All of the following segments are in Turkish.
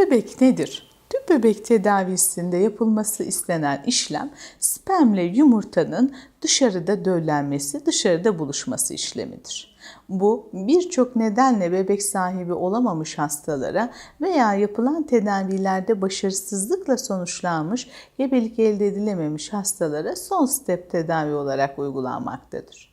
bebek nedir? Tüp bebek tedavisinde yapılması istenen işlem spermle yumurtanın dışarıda döllenmesi, dışarıda buluşması işlemidir. Bu birçok nedenle bebek sahibi olamamış hastalara veya yapılan tedavilerde başarısızlıkla sonuçlanmış gebelik elde edilememiş hastalara son step tedavi olarak uygulanmaktadır.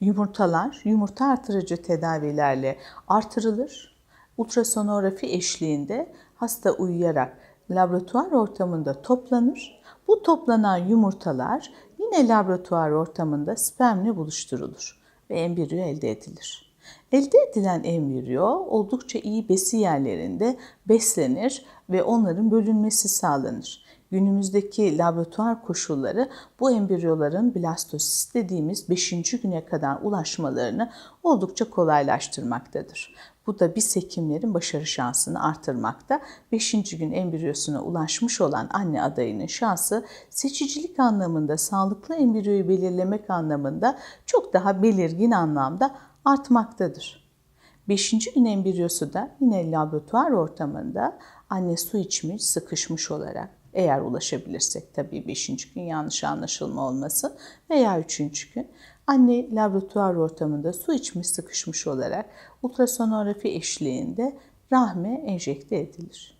Yumurtalar yumurta artırıcı tedavilerle artırılır. Ultrasonografi eşliğinde hasta uyuyarak laboratuvar ortamında toplanır. Bu toplanan yumurtalar yine laboratuvar ortamında spermle buluşturulur ve embriyo elde edilir. Elde edilen embriyo oldukça iyi besi yerlerinde beslenir ve onların bölünmesi sağlanır. Günümüzdeki laboratuvar koşulları bu embriyoların blastosis dediğimiz 5. güne kadar ulaşmalarını oldukça kolaylaştırmaktadır. Bu da biz hekimlerin başarı şansını artırmakta. 5. gün embriyosuna ulaşmış olan anne adayının şansı seçicilik anlamında, sağlıklı embriyoyu belirlemek anlamında çok daha belirgin anlamda artmaktadır. 5. gün embriyosu da yine laboratuvar ortamında anne su içmiş, sıkışmış olarak eğer ulaşabilirsek tabii 5. gün yanlış anlaşılma olmasın veya 3. gün anne laboratuvar ortamında su içmiş sıkışmış olarak ultrasonografi eşliğinde rahme enjekte edilir.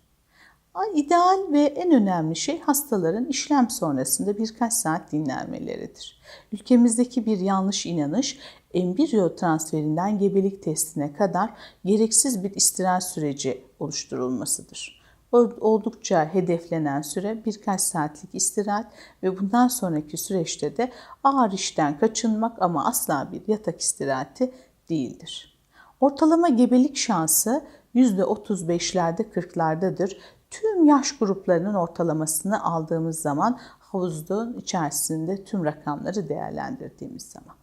İdeal ve en önemli şey hastaların işlem sonrasında birkaç saat dinlenmeleridir. Ülkemizdeki bir yanlış inanış embriyo transferinden gebelik testine kadar gereksiz bir istirahat süreci oluşturulmasıdır. Oldukça hedeflenen süre birkaç saatlik istirahat ve bundan sonraki süreçte de ağır işten kaçınmak ama asla bir yatak istirahati değildir. Ortalama gebelik şansı %35'lerde 40'lardadır. Tüm yaş gruplarının ortalamasını aldığımız zaman havuzun içerisinde tüm rakamları değerlendirdiğimiz zaman.